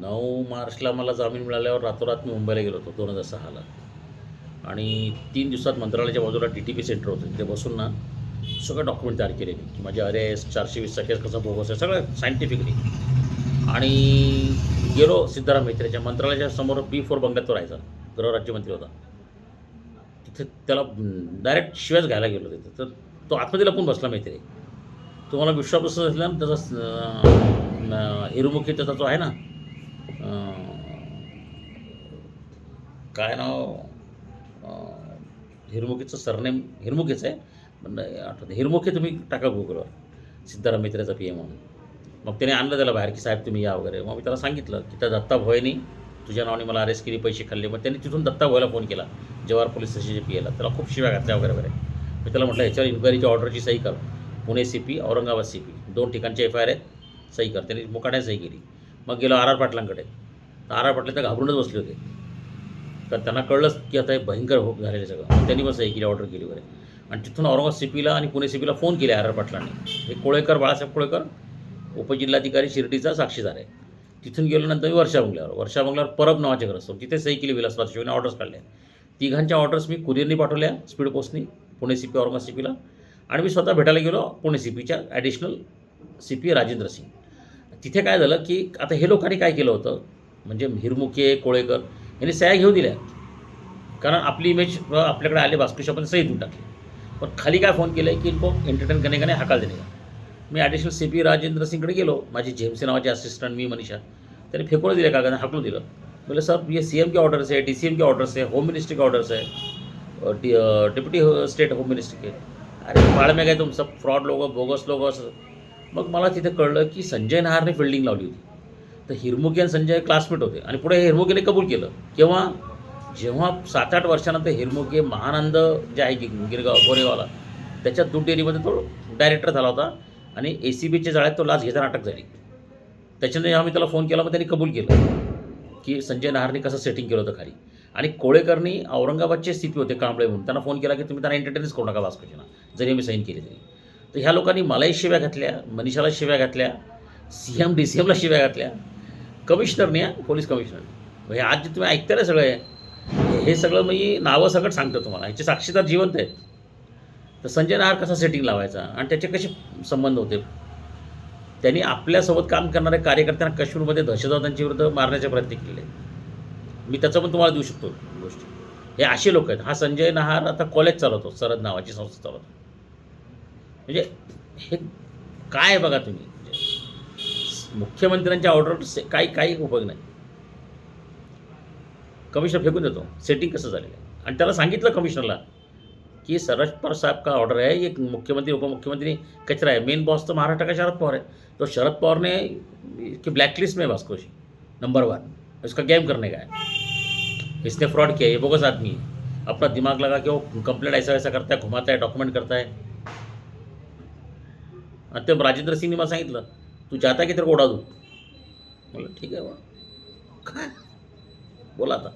नऊ मार्चला मला जामीन मिळाल्यावर रातोरात मी मुंबईला गेलो होतो दोन हजार सहाला. आणि तीन दिवसात मंत्रालयाच्या बाजूला डी टी पी सेंटर होतं. तिथे बसून ना सगळं डॉक्युमेंट तयार केले मी. की माझे एस चारशे वीसचा केस कसा बोगस आहे सगळं सायंटिफिकली आणि गेलो सिद्धाराम मैत्रेच्या मंत्रालयाच्या समोर बी फोर बंगल्यात तो राहायचा. गृहराज्यमंत्री होता. तिथे त्याला डायरेक्ट शिवायच घ्यायला गेलो तिथे. तर तो आतमध्ये लपून बसला मैत्रे. तो मला विश्वास बसत त्याचा हिरुमुखी त्याचा जो आहे ना काय नाव? हिरमुखीचं सरनेम हिरमुखीचं आहे. पण नाही आठवतं. हिरमुखी तुम्ही टाका गुगलवर सिद्धाराम मित्राचा पी एम म्हणून. मग त्याने आणलं त्याला बाहेर की साहेब तुम्ही या वगैरे. मग मी त्याला सांगितलं की त्या दत्ता भोयनी तुझ्या नावाने मला अरेस्ट केली पैसे खाल्ले. मग त्यांनी तिथून दत्ता भोयला फोन केला. जवाहर पोलीस स्टेशनचे पी एला त्याला खूप शिव्या घातल्या वगैरे वगैरे. मी त्याला म्हटलं ह्याच्यावर इन्क्वायरीच्या ऑर्डरची सही कर. Pune C P Aurangabad C P दोन ठिकाणचे एफ आय आर आहेत. सही कर. त्यांनी मुकाट्या सही केली. मग गेलो आर आर पाटलांकडे. तर आर आर पाटील तर घाबरूनच बसले होते. तर त्यांना कळलंच की आता हे भयंकर हो झालेलं सगळं. मग त्यांनी पण सही केली ऑर्डर केली वगैरे. आणि तिथून औरंगाबाद सीपीला आणि पुणे सीपीला फोन केले आर आर पाटलांनी. हे कोळेकर बाळासाहेब कोळेकर उपजिल्हाधिकारी शिर्डीचा साक्षीदार आहे. तिथून गेल्यानंतर मी वर्षा बंगल्यावर. वर्षा बंगल्यावर परब नावाचे घर असतो तिथे सही केली विलास शिवने ऑर्डर्स काढल्या तिघांच्या ऑर्डर्स मी कुरिअरनी पाठवल्या speed पोस्टनी Pune C P Aurangabad C पीला आणि मी स्वतः भेटायला गेलो पुणे सी पीच्या additional C P Rajendra Singh. तिथे काय झालं की आता हे लोकांनी काय केलं होतं? म्हणजे हिरमुखे कोळेकर यांनी सह्या घेऊन दिल्या. कारण आपली इमेज आपल्याकडे आले भास्कर आपण सही देऊन टाकली. पण खाली काय फोन केलं आहे की इनको एंटरटेन करणे का नाही हकाल देणे का मी ॲडिशनल सी पी राजेंद्र सिंगकडे गेलो. माझी झेमसे नावाचे असिस्टंट मी मनीषा त्यांनी फेकून दिले कागद हाकलून दिलं. बोले सर ये सी एम के ऑर्डर्स है डी सी एम के ऑर्डर्स है होम मिनिस्ट्री के ऑर्डर्स है और D deputy state home ministry के. अरे बाळ में काय तुम फ्रॉड लोक बोगस लोक असं. मग मला तिथे कळलं की संजय नहारने फिल्डिंग लावली होती. तर हिरमुखे आणि संजय क्लासमेट होते. आणि पुढे हिरमुखेने कबूल केलं. केव्हा? जेव्हा सात आठ वर्षानंतर हिरमुखे महानंद जे आहे गिरगाव गोरेवाला त्याच्या दूध डेअरीमध्ये तो डायरेक्टर झाला होता. आणि ए सी बीच्या जाळ्यात तो लाच घेताना अटक झाली. त्याच्यानंतर जेव्हा मी त्याला फोन केला मग त्यांनी कबूल केलं की संजय नहारने कसं सेटिंग केलं होतं खाली. आणि कोळेकरनी औरंगाबादचे स्थिती होते कांबळे म्हणून. त्यांना फोन केला की तुम्ही त्यांना एंटरटेनच करू नका भास्करजीना. जरी मी साईन केली तरी. तर ह्या लोकांनी मलाही शिव्या घातल्या मनीषाला शिव्या घातल्या सी एम डी सी एमला शिव्या घातल्या. कमिशनरने हा, पोलीस कमिशनर म्हणजे आज जे तुम्ही ऐकता ना सगळं हे हे सगळं मी नावं सगळं सांगतो तुम्हाला. ह्याचे साक्षीदार जिवंत आहेत. तर संजय नाहार कसा सेटिंग लावायचा? आणि त्याचे कसे संबंध होते? त्यांनी आपल्यासोबत काम करणाऱ्या कार्यकर्त्यांना काश्मीरमध्ये दहशतवाद्यांच्या विरुद्ध मारण्याचे प्रयत्न केले. मी त्याचं पण तुम्हाला देऊ शकतो गोष्टी. हे असे लोक आहेत. हा संजय नहार आता कॉलेज चालवतो सरद नावाची संस्था चालवतो. म्हणजे हे काय आहे बघा तुम्ही? मुख्यमंत्र्यांच्या ऑर्डर काही काही उपयोग नाही. कमिशनर फेकून देतो. सेटिंग कसं झालेलं आहे? आणि त्याला सांगितलं कमिशनरला की सरज पवार साहब का ऑर्डर है ये मुख्यमंत्री उपमुख्यमंत्री कचरा है मेन बॉस तो महाराष्ट्र का शरद पवार है तो शरद पवार ने की ब्लैक लिस्ट में है भास्कोशी नंबर वन इसका गेम करने का है. इसने फ्रॉड किया ये बोगस आदमी है. अपना दिमाग लगा के वो कंप्लेंट ऐसा वैसा करता है घुमाता है डॉक्युमेंट करता है. आणि ते राजेंद्र सिंगने मला सांगितलं. तू जाता की तर उडा दू म्हणलं ठीक आहे बा काय? बोला आता.